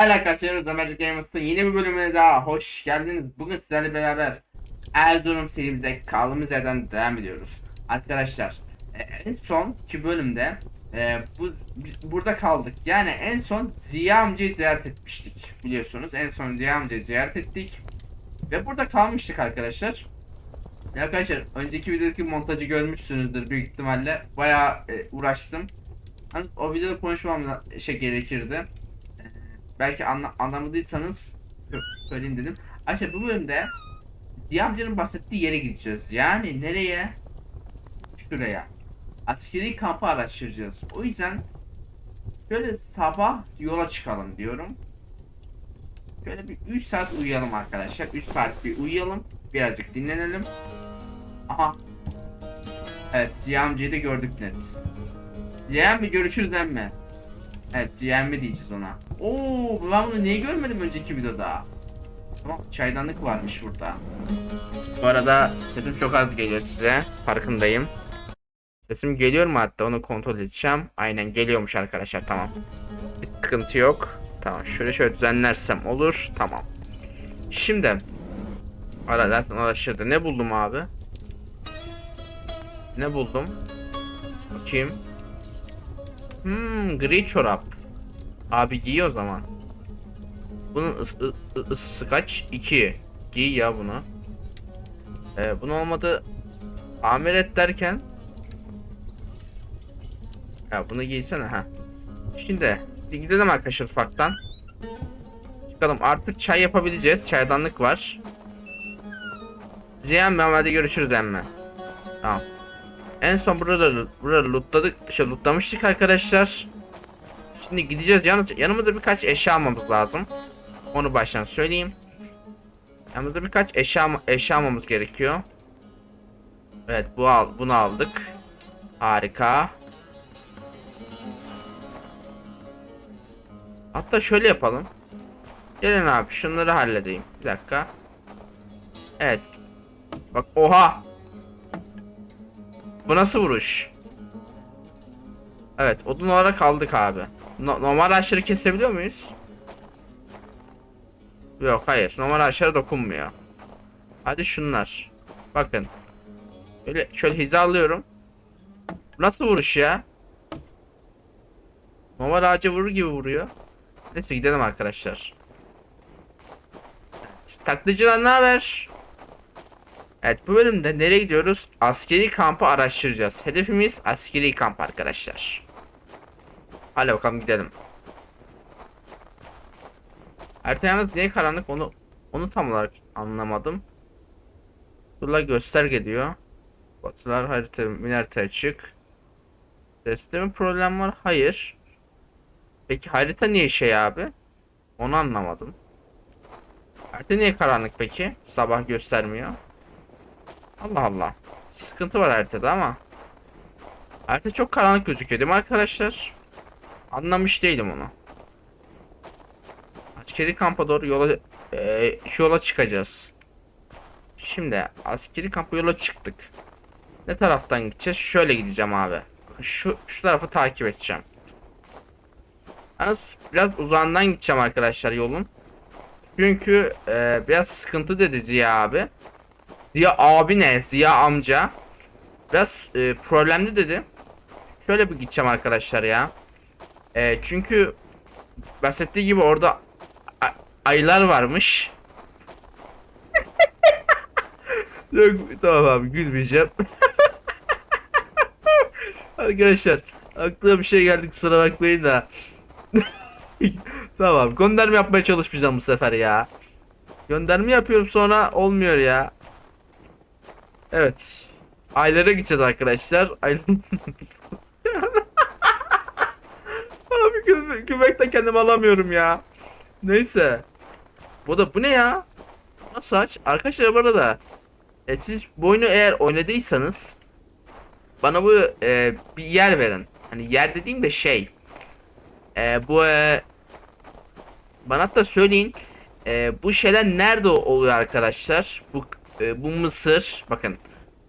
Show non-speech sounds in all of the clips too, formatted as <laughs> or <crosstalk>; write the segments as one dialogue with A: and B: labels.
A: Arkadaşlar Zamerci Gamers'ın yeni bir bölümüne daha hoş geldiniz. Bugün sizlerle beraber Erzurum serimize kaldığımız yerden devam ediyoruz. Arkadaşlar e, en son ki bölümde e, bu burada kaldık. Yani en son Ziya amcayı ziyaret etmiştik. Biliyorsunuz en son Ziya amcayı ziyaret ettik. Ve burada kalmıştık arkadaşlar. Arkadaşlar önceki videodaki montajı görmüşsünüzdür büyük ihtimalle. Bayağı e, uğraştım. Hani o videoda konuşmam şey gerekirdi. Belki anla anlamadıysanız sö- söyleyeyim dedim. Arkadaşlar bu bölümde Diyamcı'nın bahsettiği yere gideceğiz. Yani nereye? Şuraya. Askeri kampı araştıracağız. O yüzden şöyle sabah yola çıkalım diyorum. Şöyle bir 3 saat uyuyalım arkadaşlar. 3 saat bir uyuyalım. Birazcık dinlenelim. Aha. Evet Ziya amcayı da gördük net. Ziya mi görüşürüz emme. Evet mi diyeceğiz ona. Oo ben bunu niye görmedim önceki videoda? Tamam çaydanlık varmış burada. Bu arada sesim çok az geliyor size. Farkındayım. Sesim geliyor mu hatta onu kontrol edeceğim. Aynen geliyormuş arkadaşlar tamam. Bir sıkıntı yok. Tamam şöyle şöyle düzenlersem olur. Tamam. Şimdi Ara zaten araştırdı. Ne buldum abi? Ne buldum? Bakayım. Hmm, gri çorap. Abi giy o zaman. Bunun ıs ısısı kaç? 2. Giy ya bunu. Ee, bunu olmadı. Amir et derken. Ya bunu giysene ha. Şimdi gidelim arkadaşlar ufaktan. Çıkalım artık çay yapabileceğiz. Çaydanlık var. Ziyan ben hadi görüşürüz emme. Tamam. En son burada burada lootladık, şey lootlamıştık arkadaşlar. Şimdi gideceğiz. Yalnız yanımızda birkaç eşya almamız lazım. Onu baştan söyleyeyim. Yanımızda birkaç eşya eşya almamız gerekiyor. Evet, bu al bunu aldık. Harika. Hatta şöyle yapalım. Gelin abi şunları halledeyim. Bir dakika. Evet. Bak oha. Bu nasıl vuruş? Evet odun olarak aldık abi. No- normal ağaçları kesebiliyor muyuz? Yok hayır normal ağaçlara dokunmuyor. Hadi şunlar. Bakın. Böyle şöyle hizalıyorum. Nasıl vuruş ya? Normal ağaca vurur gibi vuruyor. Neyse gidelim arkadaşlar. Taklitçiler ne haber? Evet bu bölümde nereye gidiyoruz? Askeri kampı araştıracağız. Hedefimiz askeri kamp arkadaşlar. Hadi bakalım gidelim. Harita yalnız niye karanlık onu onu tam olarak anlamadım. Burada gösterge diyor. Batılar harita min harita açık. Seste mi problem var? Hayır. Peki harita niye şey abi? Onu anlamadım. Harita niye karanlık peki? Sabah göstermiyor. Allah Allah. Sıkıntı var haritada ama. Harita çok karanlık gözüküyor değil mi arkadaşlar? Anlamış değilim onu. Askeri kampa doğru yola e, yola çıkacağız. Şimdi askeri kampa yola çıktık. Ne taraftan gideceğiz? Şöyle gideceğim abi. Şu şu tarafı takip edeceğim. Yalnız biraz uzağından gideceğim arkadaşlar yolun. Çünkü e, biraz sıkıntı dedi Ziya abi. Ziya abi ne? Ziya amca. Biraz e, problemli dedi. Şöyle bir gideceğim arkadaşlar ya. E, çünkü bahsettiği gibi orada a- ayılar varmış. <laughs> Yok tamam abi gülmeyeceğim. <laughs> arkadaşlar aklıma bir şey geldi kusura bakmayın da. <laughs> tamam gönderme yapmaya çalışmayacağım bu sefer ya. Gönderme yapıyorum sonra olmuyor ya. Evet. Aylara gideceğiz arkadaşlar. Aylar... <laughs> Abi gü gülmekten kendimi alamıyorum ya. Neyse. Bu da bu ne ya? Nasıl aç? Arkadaşlar bu arada e, siz bu oyunu eğer oynadıysanız bana bu e, bir yer verin. Hani yer dediğim de şey. E, bu e, bana hatta söyleyin. E, bu şeyler nerede oluyor arkadaşlar? Bu e, bu mısır bakın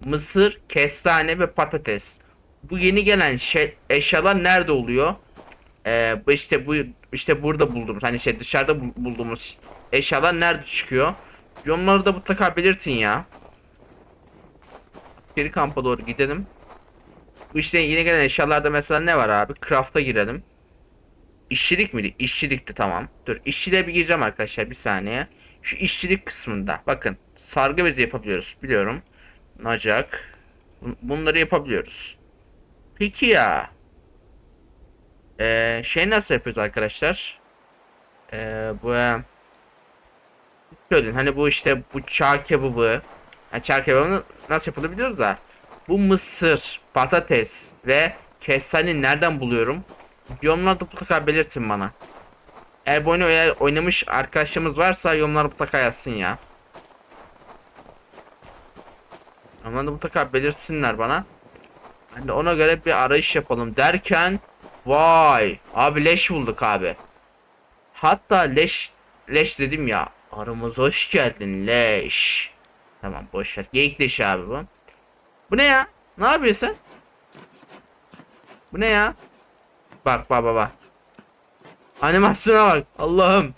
A: mısır, kestane ve patates. Bu yeni gelen şey eşyalar nerede oluyor? Ee, işte bu işte burada bulduğumuz hani şey dışarıda bul- bulduğumuz eşyalar nerede çıkıyor? Yorumları da mutlaka belirtin ya. Geri kampa doğru gidelim. Bu işte yine gelen eşyalarda mesela ne var abi? Craft'a girelim. İşçilik miydi? İşçilikti tamam. Dur işçiliğe bir gireceğim arkadaşlar bir saniye. Şu işçilik kısmında bakın sargı bezi yapabiliyoruz biliyorum. Nacak. Bun- Bunları yapabiliyoruz. Peki ya. Ee, şey nasıl yapıyoruz arkadaşlar? Ee, bu söyleyin hani bu işte bu çağ kebabı yani çağ kebabını nasıl yapılır biliyoruz da bu mısır, patates ve kestane nereden buluyorum? Yorumlarda mutlaka belirtin bana. Eğer bu oynamış arkadaşlarımız varsa yorumlarda mutlaka yazsın ya. Yorumlarda mutlaka belirtsinler bana. Ben de ona göre bir arayış yapalım derken vay abi leş bulduk abi. Hatta leş leş dedim ya. Aramıza hoş geldin leş. Tamam boş ver. Geyik leşi abi bu. Bu ne ya? Ne yapıyorsun? Bu ne ya? Bak bak bak bak. Animasyona bak. Allah'ım.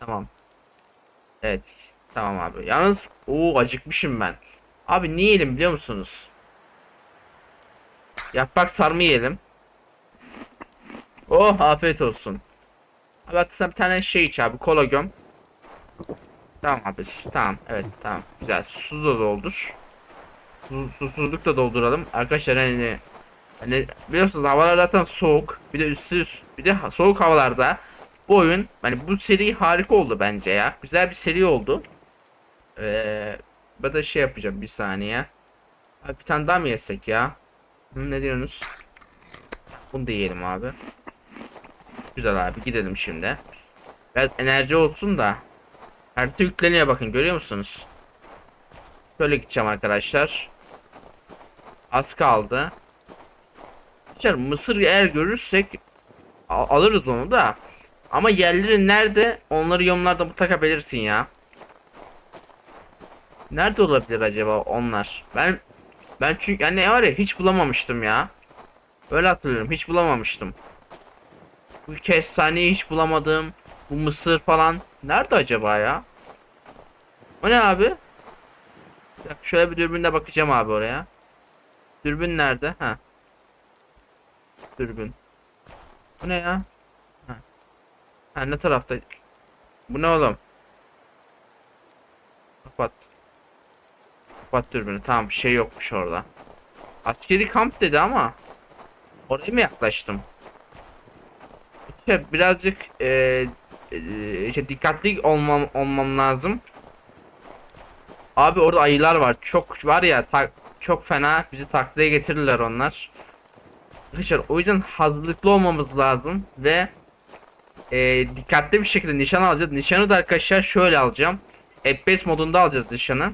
A: Tamam. Evet. Tamam abi. Yalnız o acıkmışım ben. Abi ne yiyelim biliyor musunuz? Yaprak sarma yiyelim. Oh afiyet olsun. Abi hatta bir tane şey iç abi kola göm. Tamam abi tamam evet tamam güzel su da doldur. Su, susuzluk da dolduralım. Arkadaşlar hani hani biliyorsunuz havalar zaten soğuk. Bir de üstü bir de soğuk havalarda bu oyun hani bu seri harika oldu bence ya. Güzel bir seri oldu. Ee, ben de şey yapacağım bir saniye. Abi bir tane daha mı yesek ya? Hı, ne diyorsunuz? Bunu da yiyelim abi. Güzel abi gidelim şimdi. Biraz enerji olsun da. Harita yükleniyor bakın görüyor musunuz? Böyle gideceğim arkadaşlar. Az kaldı. Arkadaşlar mısır eğer görürsek al- alırız onu da. Ama yerleri nerede onları yorumlarda mutlaka belirtin ya. Nerede olabilir acaba onlar? Ben ben çünkü yani var ya hiç bulamamıştım ya. Öyle hatırlıyorum hiç bulamamıştım. Bu kestaneyi hiç bulamadım. Bu mısır falan. Nerede acaba ya? O ne abi? Şöyle bir dürbünle bakacağım abi oraya. Dürbün nerede? Ha. Dürbün. Bu ne ya? Ha. Ha ne tarafta? Bu ne oğlum? Kapat. Kapat dürbünü. Tamam bir şey yokmuş orada. Askeri kamp dedi ama oraya mı yaklaştım? İşte birazcık e, e, işte dikkatli olmam olmam lazım. Abi orada ayılar var. Çok var ya tak, çok fena bizi taklaya getirirler onlar. Arkadaşlar o yüzden hazırlıklı olmamız lazım ve e, dikkatli bir şekilde nişan alacağız. Nişanı da arkadaşlar şöyle alacağım. FPS modunda alacağız nişanı.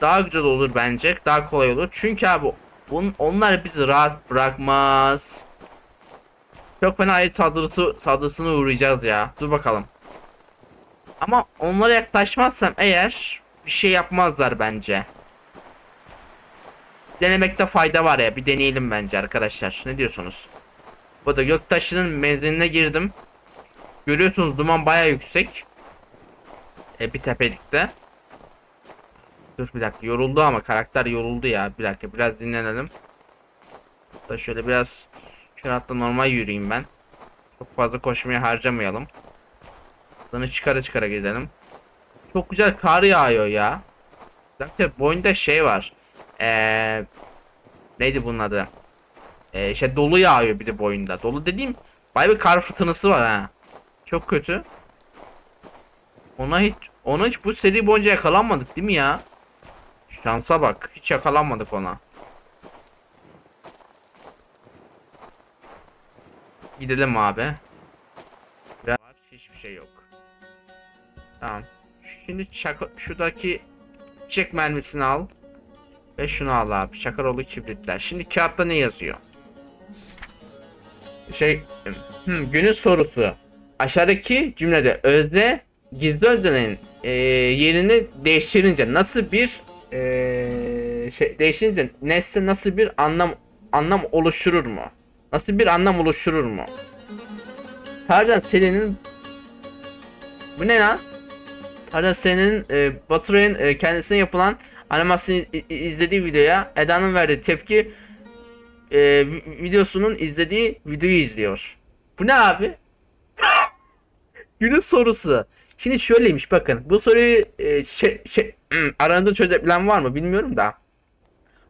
A: Daha güzel olur bence. Daha kolay olur. Çünkü abi bun, onlar bizi rahat bırakmaz. Çok fena ayı saldırısı, saldırısına uğrayacağız ya. Dur bakalım. Ama onlara yaklaşmazsam eğer bir şey yapmazlar bence. Denemekte fayda var ya. Bir deneyelim bence arkadaşlar. Ne diyorsunuz? Bu da göktaşının menziline girdim. Görüyorsunuz duman baya yüksek. E, bir tepelikte. Dur bir dakika yoruldu ama karakter yoruldu ya. Bir dakika biraz dinlenelim. Da şöyle biraz şöyle hatta normal yürüyeyim ben. Çok fazla koşmaya harcamayalım. Bunu çıkara çıkara gidelim. Çok güzel kar yağıyor ya. Zaten bu oyunda şey var. Ee, neydi bunun adı? Ee, işte dolu yağıyor bir de bu. Dolu dediğim bay bir kar fırtınası var ha. Çok kötü. Ona hiç ona hiç bu seri boyunca yakalanmadık değil mi ya? Şansa bak. Hiç yakalanmadık ona. Gidelim abi. Biraz hiçbir şey yok. Tamam. Şimdi şuradaki çiçek mermisini al. Ve şunu al abi. Çakaroğlu kibritler. Şimdi kağıtta ne yazıyor? Şey, hmm, günün sorusu. Aşağıdaki cümlede özne gizli öznenin e, yerini değiştirince nasıl bir e, şey değiştirince nesne nasıl bir anlam anlam oluşturur mu? Nasıl bir anlam oluşturur mu? Tarzan serinin bu ne lan? Tarzan serinin e, Baturay'ın e, kendisine yapılan animasyonu izlediği videoya Eda'nın verdiği tepki e, vi- videosunun izlediği videoyu izliyor. Bu ne abi? <laughs> Günün sorusu. Şimdi şöyleymiş bakın. Bu soruyu e, şey, şey, aranızda çözebilen var mı bilmiyorum da.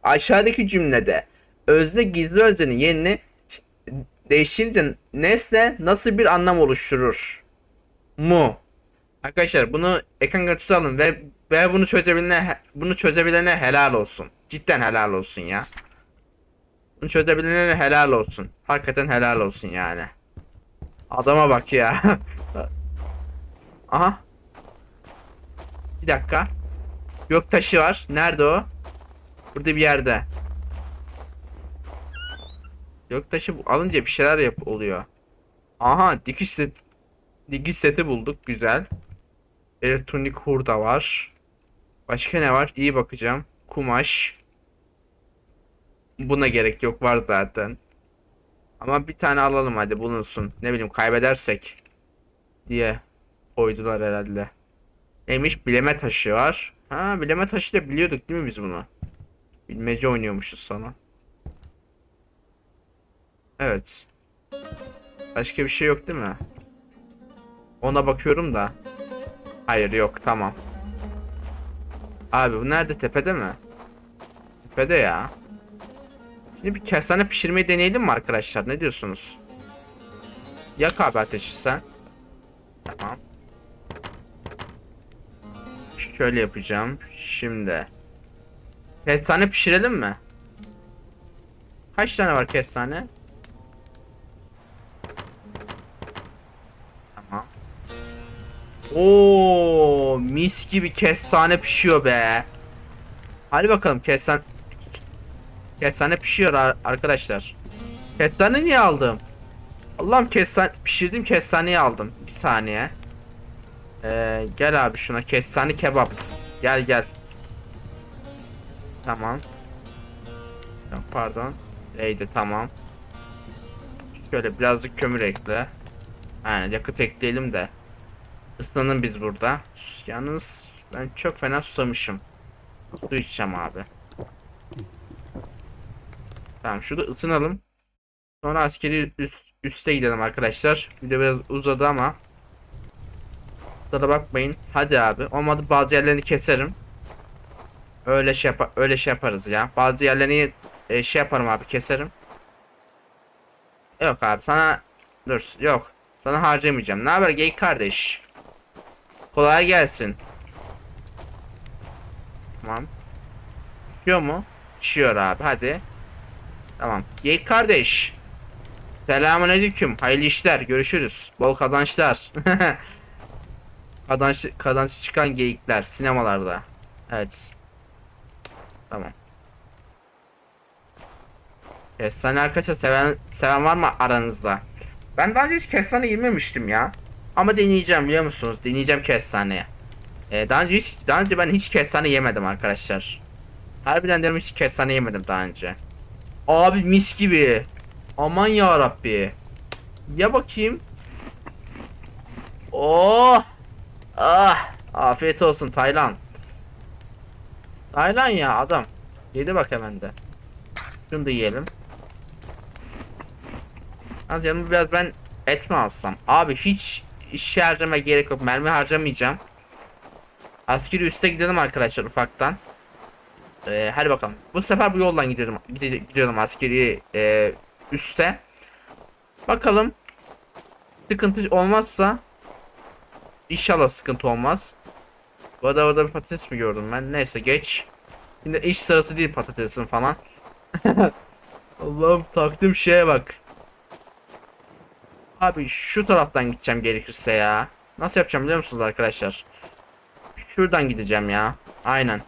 A: Aşağıdaki cümlede özne gizli öznenin yerini değiştirince nesne nasıl bir anlam oluşturur? Mu. Arkadaşlar bunu ekran görüntüsü alın ve ve bunu çözebilene bunu çözebilene helal olsun. Cidden helal olsun ya. Bunu çözebilene helal olsun. Hakikaten helal olsun yani. Adama bak ya. <laughs> Aha. Bir dakika. Gök taşı var. Nerede o? Burada bir yerde. Gök taşı alınca bir şeyler yap oluyor. Aha dikiş set dikiş seti bulduk. Güzel. Elektronik hurda var. Başka ne var? İyi bakacağım. Kumaş. Buna gerek yok var zaten. Ama bir tane alalım hadi bulunsun. Ne bileyim kaybedersek diye koydular herhalde. Neymiş? Bileme taşı var. Ha bileme taşı da biliyorduk değil mi biz bunu? Bilmece oynuyormuşuz sana. Evet. Başka bir şey yok değil mi? Ona bakıyorum da. Hayır yok tamam. Abi bu nerede tepede mi? Tepede ya. Şimdi bir kestane pişirmeyi deneyelim mi arkadaşlar? Ne diyorsunuz? Yak abi ateşi sen. Tamam. Şöyle yapacağım. Şimdi. Kestane pişirelim mi? Kaç tane var kestane? Tamam. Oo, mis gibi kestane pişiyor be. Hadi bakalım kestane Kestane pişiyor ar- arkadaşlar. Kestane niye aldım? Allah'ım kestane pişirdim kestaneyi aldım. Bir saniye. Ee, gel abi şuna kestane kebap. Gel gel. Tamam. Pardon. Neydi tamam. Şöyle birazcık kömür ekle. Aynen yakıt ekleyelim de. Islanın biz burada. Yalnız ben çok fena susamışım. Su içeceğim abi. Tamam şurada ısınalım. Sonra askeri üst, üste gidelim arkadaşlar. Video biraz uzadı ama. Kusura bakmayın. Hadi abi. Olmadı bazı yerlerini keserim. Öyle şey yap öyle şey yaparız ya. Bazı yerlerini e, şey yaparım abi keserim. Yok abi sana dur yok. Sana harcamayacağım. Ne haber gay kardeş? Kolay gelsin. Tamam. Düşüyor mu? Düşüyor abi hadi. Tamam. Gay kardeş. Selamun aleyküm. Hayırlı işler. Görüşürüz. Bol kazançlar. <laughs> Kazanç, kazanç çıkan geyikler sinemalarda. Evet. Tamam. Kestane arkadaşlar seven, seven var mı aranızda? Ben daha önce hiç kestane yememiştim ya. Ama deneyeceğim biliyor musunuz? Deneyeceğim kestaneyi. Ee, daha önce hiç, daha önce ben hiç kestane yemedim arkadaşlar. Harbiden diyorum hiç kestane yemedim daha önce. Abi mis gibi. Aman ya Rabbi. Ya bakayım. Oh. Ah. Afiyet olsun Taylan. Taylan ya adam. Yedi bak hemen de. Şunu da yiyelim. Az yanıma biraz ben et mi alsam? Abi hiç iş harcama gerek yok. Mermi harcamayacağım. Askeri üste gidelim arkadaşlar ufaktan. Ee, hadi bakalım. Bu sefer bu yoldan gidiyorum. Gidiyorum askeri e, üste. Bakalım. Sıkıntı olmazsa İnşallah sıkıntı olmaz. Bu arada orada bir patates mi gördüm ben? Neyse geç. Şimdi iş sırası değil patatesin falan. <laughs> Allah'ım taktığım şeye bak. Abi şu taraftan gideceğim gerekirse ya. Nasıl yapacağım biliyor musunuz arkadaşlar? Şuradan gideceğim ya. Aynen.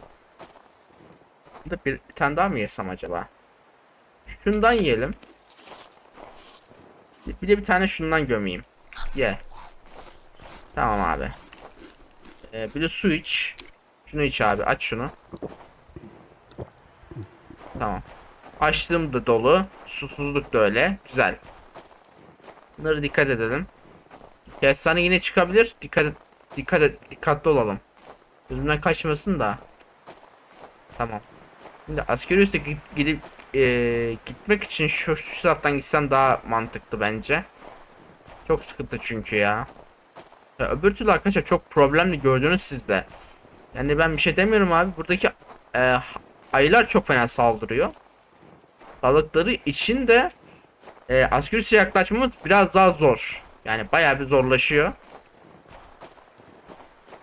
A: Bir, bir tane daha mı yesem acaba? Şundan yiyelim. Bir de bir tane şundan gömeyim. Ye. Tamam abi. Ee, bir de su iç. Şunu iç abi. Aç şunu. Tamam. Açlığım da dolu. Susuzluk da öyle. Güzel. Bunları dikkat edelim. Kestane yine çıkabilir. Dikkat dikkat et, dikkatli olalım. Gözümden kaçmasın da. Tamam. Şimdi askeri üste gidip, eee, gitmek için şu, şu taraftan gitsem daha mantıklı bence. Çok sıkıntı çünkü ya. ya. Öbür türlü arkadaşlar çok problemli gördünüz siz de. Yani ben bir şey demiyorum abi. Buradaki eee, ayılar çok fena saldırıyor. Sağlıkları için de askeri üsse yaklaşmamız biraz daha zor. Yani bayağı bir zorlaşıyor.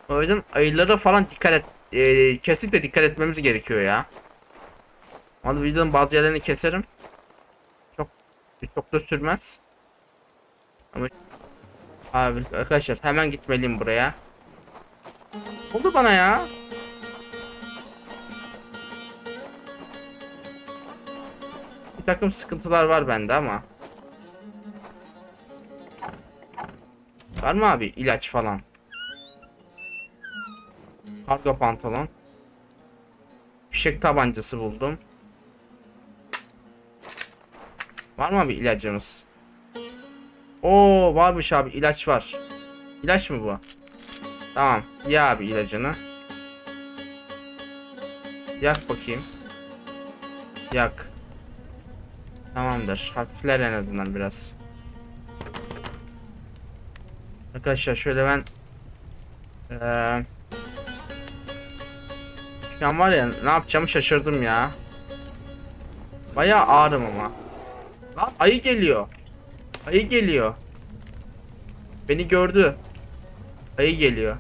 A: O yüzden ayılara falan dikkat et. eee, kesinlikle dikkat etmemiz gerekiyor ya. Ama videonun bazı yerlerini keserim. Çok çok da sürmez. Ama abi arkadaşlar hemen gitmeliyim buraya. Oldu bana ya. Bir takım sıkıntılar var bende ama. Var mı abi ilaç falan? Kargo pantolon. Fişek tabancası buldum. Var mı abi ilacımız? Oo varmış abi ilaç var. İlaç mı bu? Tamam. Ya abi ilacını. Yak bakayım. Yak. Tamamdır. Hafifler en azından biraz. Arkadaşlar şöyle ben eee şu an var ya ne yapacağımı şaşırdım ya. Bayağı ağrım ama. Lan ayı geliyor. Ayı geliyor. Beni gördü. Ayı geliyor.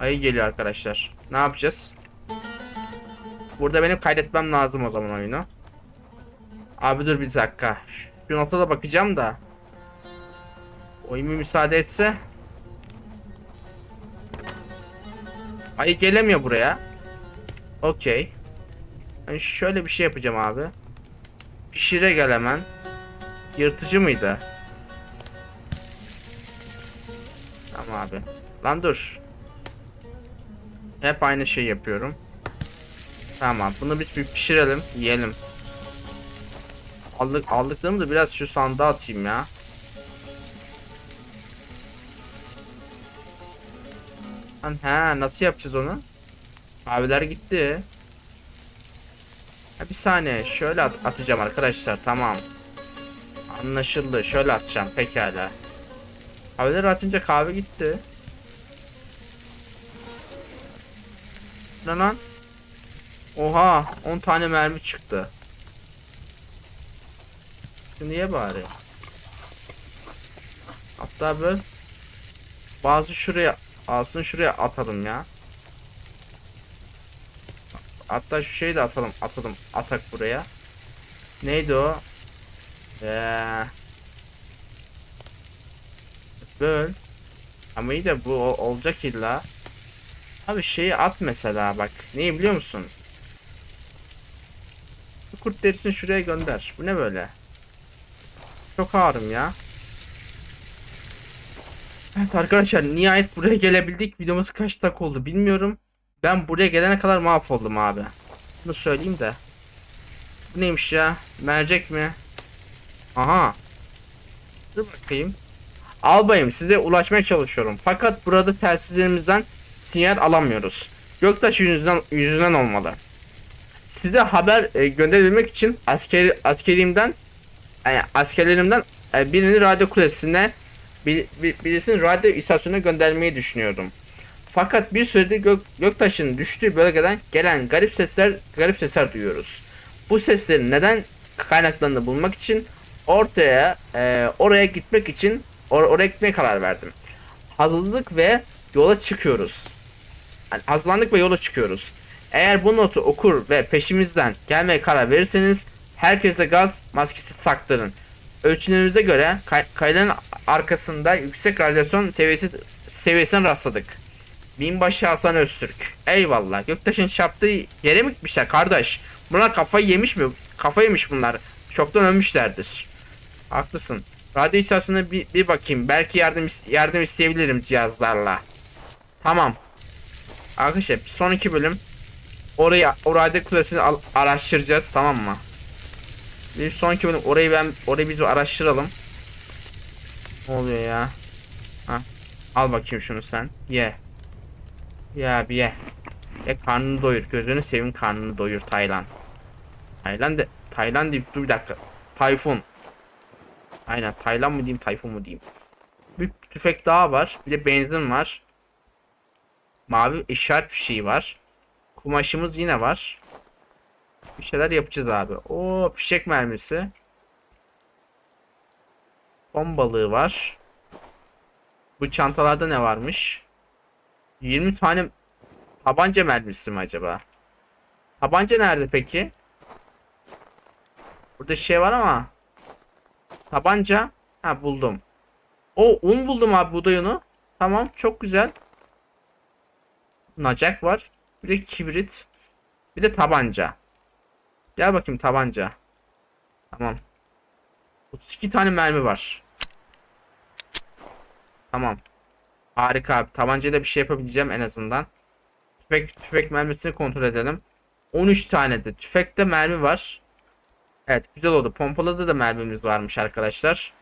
A: Ayı geliyor arkadaşlar. Ne yapacağız? Burada benim kaydetmem lazım o zaman oyunu. Abi dur bir dakika. Şu nota da bakacağım da. Oyun müsaade etse. Ayı gelemiyor buraya. Okey. Ben şöyle bir şey yapacağım abi. Pişire gel hemen. Yırtıcı mıydı? Tamam abi. Lan dur. Hep aynı şey yapıyorum. Tamam bunu bir pişirelim yiyelim. Aldık, aldıklarımı da biraz şu sandığa atayım ya. Lan he nasıl yapacağız onu? Abiler gitti. Ha, bir saniye şöyle at- atacağım arkadaşlar tamam. Anlaşıldı şöyle atacağım pekala. Abiler atınca kahve gitti. Ne lan? Oha 10 tane mermi çıktı. Şimdi niye bari? Hatta böyle bazı şuraya alsın şuraya atalım ya. Hatta şu şeyi de atalım atalım atak buraya. Neydi o? Ee, böl. Ama iyi de bu olacak illa. Abi şeyi at mesela bak. Neyi biliyor musun? Bu kurt derisini şuraya gönder. Bu ne böyle? Çok ağrım ya. Evet arkadaşlar nihayet buraya gelebildik. Videomuz kaç dakika oldu bilmiyorum. Ben buraya gelene kadar mahvoldum abi. Bunu söyleyeyim de. Bu neymiş ya? Mercek mi? Aha. Dur bakayım. Albayım size ulaşmaya çalışıyorum. Fakat burada telsizlerimizden sinyal alamıyoruz. Göktaş yüzünden, yüzünden olmalı. Size haber e, gönderebilmek için askeri, askerimden yani askerlerimden e, birini radyo kulesine bir, bir, birisini radyo istasyonuna göndermeyi düşünüyordum. Fakat bir süredir gök, göktaşın düştüğü bölgeden gelen garip sesler garip sesler duyuyoruz. Bu seslerin neden kaynaklarını bulmak için ortaya e, oraya gitmek için or- oraya gitmeye karar verdim. Hazırlık ve yola çıkıyoruz. Yani hazırlandık ve yola çıkıyoruz. Eğer bu notu okur ve peşimizden gelmeye karar verirseniz herkese gaz maskesi taktırın. Ölçümlerimize göre kay- kayaların arkasında yüksek radyasyon seviyesi seviyesine rastladık. Binbaşı Hasan Öztürk. Eyvallah. Göktaş'ın çarptığı yere mi gitmişler kardeş? Bunlar kafayı yemiş mi? Kafa yemiş bunlar. Çoktan ölmüşlerdir. Haklısın. Radyo istasyonuna bir, bir bakayım. Belki yardım yardım isteyebilirim cihazlarla. Tamam. Arkadaşlar bir sonraki bölüm orayı o radyo kulesini araştıracağız tamam mı? Bir sonraki bölüm orayı ben orayı biz araştıralım. Ne oluyor ya? Ha. Al bakayım şunu sen. Ye. Ya bir ye. Ye karnını doyur. Gözünü sevin karnını doyur Taylan. Taylan de Taylan deyip dur bir dakika. Tayfun. Aynen Taylan mı diyeyim Tayfun mu diyeyim. Bir tüfek daha var. Bir de benzin var. Mavi işaret fişeği var. Kumaşımız yine var. Bir şeyler yapacağız abi. O fişek mermisi. Ton balığı var. Bu çantalarda ne varmış? 20 tane tabanca mermisi mi acaba? Tabanca nerede peki? Burada şey var ama tabanca ha buldum. O un buldum abi buğday unu. Tamam çok güzel. Nacak var. Bir de kibrit. Bir de tabanca. Gel bakayım tabanca. Tamam. 32 tane mermi var. Tamam. Harika abi. Tabancayla bir şey yapabileceğim en azından. Tüfek, tüfek mermisini kontrol edelim. 13 tane de tüfekte mermi var. Evet güzel oldu. Pompalıda da mermimiz varmış arkadaşlar.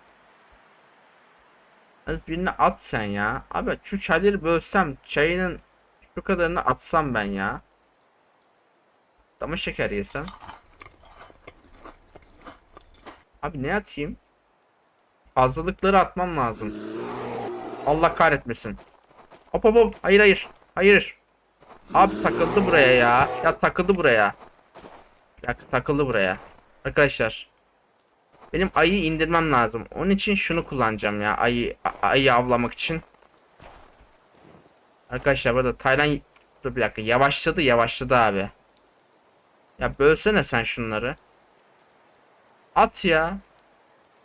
A: Az birini at sen ya. Abi şu çayları bölsem çayının şu kadarını atsam ben ya. Dama şeker yesem. Abi ne atayım? Fazlalıkları atmam lazım. Allah kahretmesin. Hop hop hop. Hayır hayır. Hayır. Abi takıldı buraya ya. Ya takıldı buraya. Ya takıldı buraya. Arkadaşlar. Benim ayıyı indirmem lazım. Onun için şunu kullanacağım ya. Ayı ayı avlamak için. Arkadaşlar burada Taylan dur bir dakika yavaşladı yavaşladı abi. Ya bölsene sen şunları. At ya.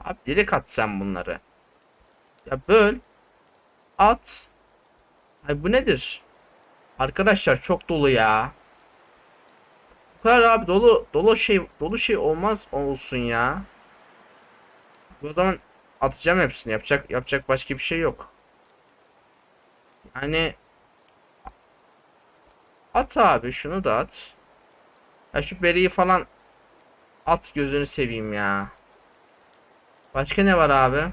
A: Abi direkt at sen bunları. Ya böl. At. Ay bu nedir? Arkadaşlar çok dolu ya. Bu kadar abi dolu dolu şey dolu şey olmaz olsun ya. O zaman atacağım hepsini. Yapacak yapacak başka bir şey yok. Yani at abi şunu da at. Ya şu beriyi falan at gözünü seveyim ya. Başka ne var abi?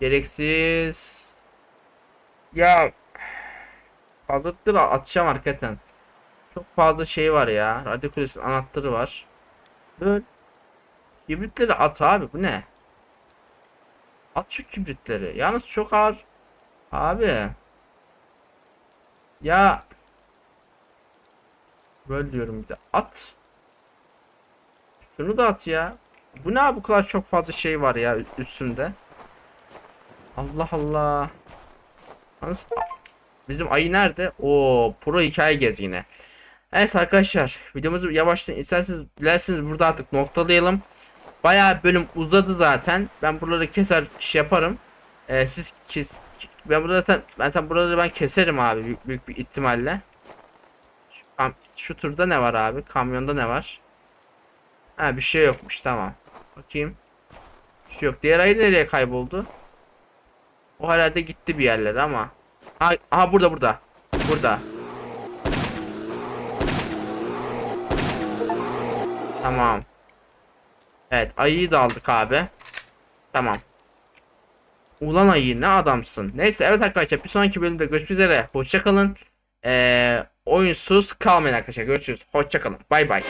A: Gereksiz. Ya fazlalıkları atacağım hakikaten. Çok fazla şey var ya. Radyo kulesinin anahtarı var. Böyle kibritleri at abi bu ne? At şu kibritleri. Yalnız çok ağır. Abi. Ya böyle diyorum bir de at. Şunu da at ya. Bu ne abi bu kadar çok fazla şey var ya üstünde. Allah Allah. Yalnız Bizim ayı nerede? O pro hikaye gezgini. Evet arkadaşlar videomuzu yavaştan isterseniz dilerseniz burada artık noktalayalım. Bayağı bölüm uzadı zaten. Ben buraları keser şey yaparım. Ee, siz kes ben burada zaten zaten buraları ben keserim abi büyük, büyük bir ihtimalle. Şu, şu turda ne var abi? Kamyonda ne var? Ha bir şey yokmuş tamam. Bakayım. Bir şey yok. Diğer ayı nereye kayboldu? O herhalde gitti bir yerlere ama. Ha, aha burada burada. Burada. Tamam. Evet ayıyı da aldık abi. Tamam. Ulan ayı ne adamsın. Neyse evet arkadaşlar bir sonraki bölümde görüşmek üzere. Hoşçakalın. Ee, oyunsuz kalmayın arkadaşlar. Görüşürüz. Hoşçakalın. Bay bay.